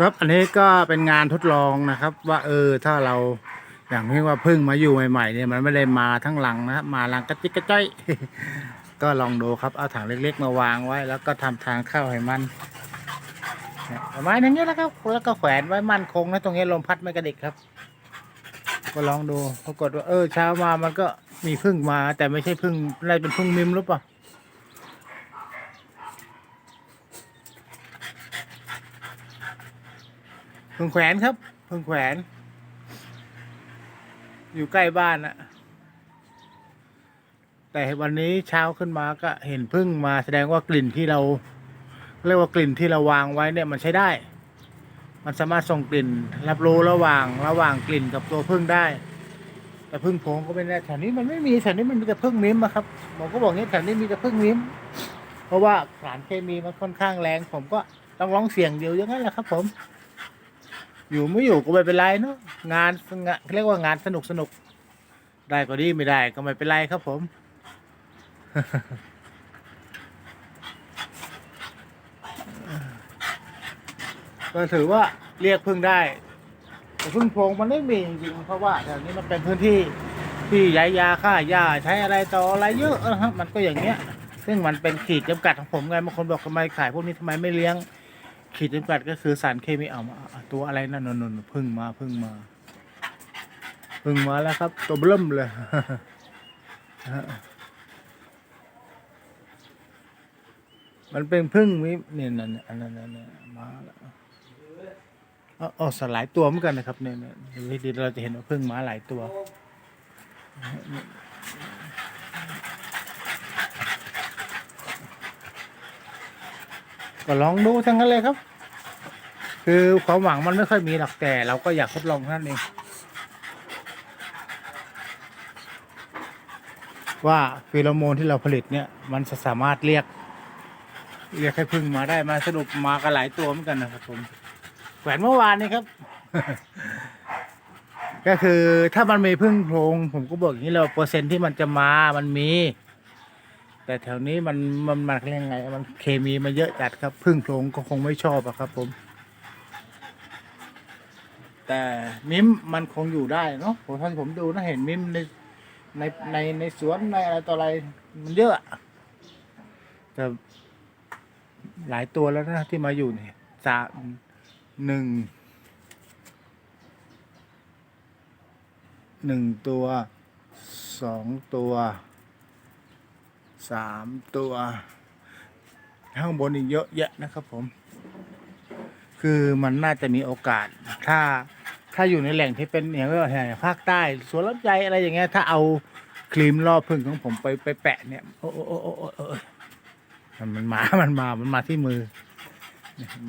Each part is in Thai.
ครับอันนี้ก็เป็นงานทดลองนะครับ ว่าเออถ้าเราอย่างที่ว่าเพึ่งมาอยู่ใหม่ๆเนี่ยมันไม่ได้มาทั้งหลังนะมาหลังกระจิกกระจ้อยก็ลองดูครับเอาถังเล็กๆ มาวางไว้ แล้วก็ทำทางเข้าให้มันเนี่ยประมาณอย่างนี้แล้วครับแล้วก็แขวนไว้มั่นคงนะตรงนี้ลมพัดไม่กระดิกครับ ก็ลองดูปรากฏว่าเออเช้ามามันก็มีพึ่งมา แต่ไม่ใช่พึ่งอะไรเป็นพึ่งมิมหรือเปล่า พึ่งแขวนครับพึ่งแขวน อยู่ใกล้บ้านอะแต่วันนี้เช้าขึ้นมาก็เห็นพึ่งมาแสดงว่ากลิ่นที่เราเรียกว่ากลิ่นที่เราวางไว้เนี่ยมันใช้ได้ มันสามารถส่งกลิ่น รับรู้ระหว่างระหว่างกลิ่นกับตัวพึ่งได้ แต่พึ่งโพงก็ไม่แน่แถวนี้มันไม่มีแถวนี้มันมีแต่พึ่งมิ้มอะครับผมก็บอกงี้แถวนี้มีแต่พึ่งมิ้ม เพราะว่าสารเคมีมันค่อนข้างแรง ผมก็ต้องร้องเสียงเดียวอย่างนั้นแหละครับ ผม อยู่ไม่อยู่ก็ไม่เป็นไรเนาะงานงานเรียกว่างานสนุกสนุกได้ก็ดีไม่ได้ก็ไม่เป็นไรครับผม ก็ถือว่าเรียกพึ่งได้ แต่พึ่งโพงมันไม่มีจริงๆเพราะว่าแถวนี้มันเป็นพื้นที่ที่ย้ายยาฆ่าหญ้าใช้อะไรต่ออะไรเยอะนะครับมันก็อย่างเงี้ย ซึ่งมันเป็นขีดจำกัดของผมไงบางคนบอกทำไมขายพวกนี้ทำไมไม่เลี้ยง ขีดจำกัดก็คือสารเคมีเอามาตัวอะไรนั่นนนพึ่งมาพึ่งมา พึ่งมาแล้วครับ ตัวเบิ่มเลยมันเป็นพึ่งวิเนี่ยนั่นอันนั้นอันนั้นมาแล้วอ๋อสลายตัวเหมือนกันนะครับเนี่ยเนี่ยเดี๋ยวเราจะเห็นว่าพึ่งมาหลายตัว ก็ลองดูทั้งนั้นเลยครับ คือความหวังมันไม่ค่อยมีหรอกแต่ เราก็อยากทดลองเท่นั่นเอง ว่าฟีโรโมนที่เราผลิตเนี่ย มันจะสามารถเรียก เรียกให้พึ่งมาได้มาสรุปมากันหลายตัวเหมือนกันนะครับผมแขวนเมื่อวานนี้ครับ ก็คือถ้ามันมีพึ่งโพรงผมก็บอกอย่างนี้เราเปอร์เซ็นต์ที่มันจะมามันมี แต่แถวนี้มันมันมันเรียกไง มันเคมีมันเยอะจัดครับพึ่งโพรงก็คงไม่ชอบอะครับผม แต่มิมมันคงอยู่ได้เนาะผมท่านผมดูนะเห็นมิมในในในในสวนในอะไรต่ออะไรมันเยอะอะแต่หลายตัวแล้วนะที่มาอยู่เนี่ยสามหนึ่งหนึ่งตัวสองตัว สามตัว ข้างบนอีกเยอะแยะนะครับผม คือมันน่าจะมีโอกาส ถ้าถ้าอยู่ในแหล่งที่เป็นอย่างว่าแห่งภาคใต้สวนลำไยอะไรอย่างเงี้ยถ้าเอาครีมรอบพึ่งของผมไปไปแปะเนี่ยโอ้โอ้โอ้โอ้โอ้มันมันมามันมามันมาที่มือ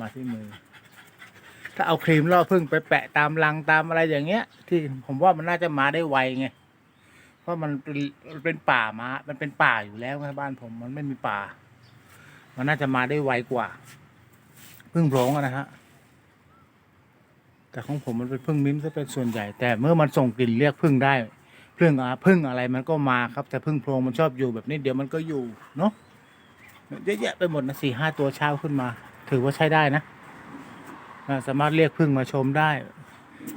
มาที่มือ ถ้าเอาครีมรอบพึ่งไปแปะตามรังตามอะไรอย่างเงี้ย ที่ผมว่ามันน่าจะมาได้ไวไง ราะมันเป็นมันเป็นป่ามามันเป็นป่าอยู่แล้วไงบ้านผมมันไม่มีป่า มันน่าจะมาได้ไวกว่า พึ่งโพรงนะฮะ แต่ของผมมันเป็นพึ่งมิ้มซะเป็นส่วนใหญ่ แต่เมื่อมันส่งกลิ่นเรียกพึ่งได้พึ่งอะพึ่งอะไรมันก็มาครับ แต่พึ่งโพรงมันชอบอยู่แบบนี้เดี๋ยวมันก็อยู่เนาะเยอะแยะไปหมดนะสี่ห้าตัวเช้าขึ้นมา ถือว่าใช้ได้นะสามารถเรียกพึ่งมาชมได้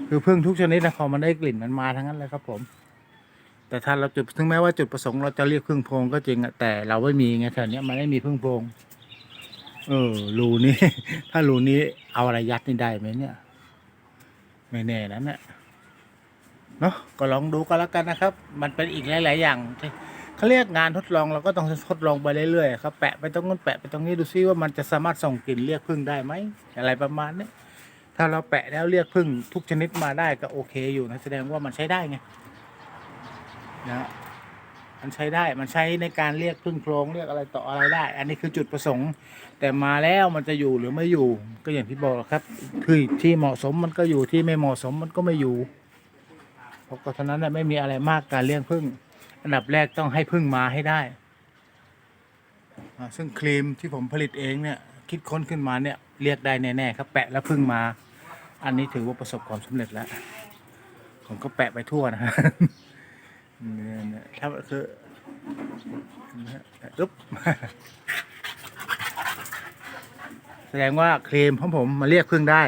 คือพึ่งทุกชนิดนะพอมันได้กลิ่นมันมาทั้งนั้นเลยครับผม แต่ถ้าเราจุดถึงแม้ว่าจุดประสงค์เราจะเรียกพึ่งโพรงก็จริงอะแต่เราไม่มีไงแถวเนี้ยมันไม่มีพึ่งโพรงเออรูนี้ ถ้ารูนี้เอาอะไรยัดนี่ได้ไหมเนี่ยไม่แน่นะเนี่ยเนาะก็ลองดูก็แล้วกันนะครับ มันเป็นอีกหลาย ๆ อย่างที่เขาเรียกงานทดลองเราก็ต้องทดลองไปเรื่อยๆครับแปะไปตรงนู้นแปะไปตรงนี้ดูซิว่ามันจะสามารถส่งกลิ่นเรียกพึ่งได้ไหมอะไรประมาณนี้ถ้าเราแปะแล้วเรียกพึ่งทุกชนิดมาได้ก็โอเคอยู่นะแสดงว่ามันใช้ได้ไง นะมันใช้ได้มันใช้ในการเรียกพึ่งโพรงเรียกอะไรต่ออะไรได้ อันนี้คือจุดประสงค์ แต่มาแล้วมันจะอยู่หรือไม่อยู่ ก็อย่างที่บอกครับ คือที่เหมาะสมมันก็อยู่ที่ไม่เหมาะสมมันก็ไม่อยู่เพราะก็ท่านั้นไม่มีอะไรมากการเลี้ยงพึ่ง อันดับแรกต้องให้พึ่งมาให้ได้ ซึ่งครีมที่ผมผลิตเองเนี่ยคิดค้นขึ้นมาเนี่ยเรียกได้แน่ๆครับแปะแล้วพึ่งมา อันนี้ถือว่าประสบความสำเร็จแล้ว ผมก็แปะไปทั่วนะฮะ เนี่ยเนี่ยถ้าคืออึ๊บแสดงว่าครีมของผมมาเรียกพึ่งได้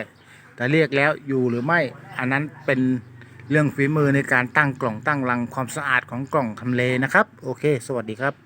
แต่เรียกแล้วอยู่หรือไม่ อันนั้นเป็นเรื่องฝีมือในการตั้งกล่องตั้งรังความสะอาดของกล่องทำเลนะครับ โอเค สวัสดีครับ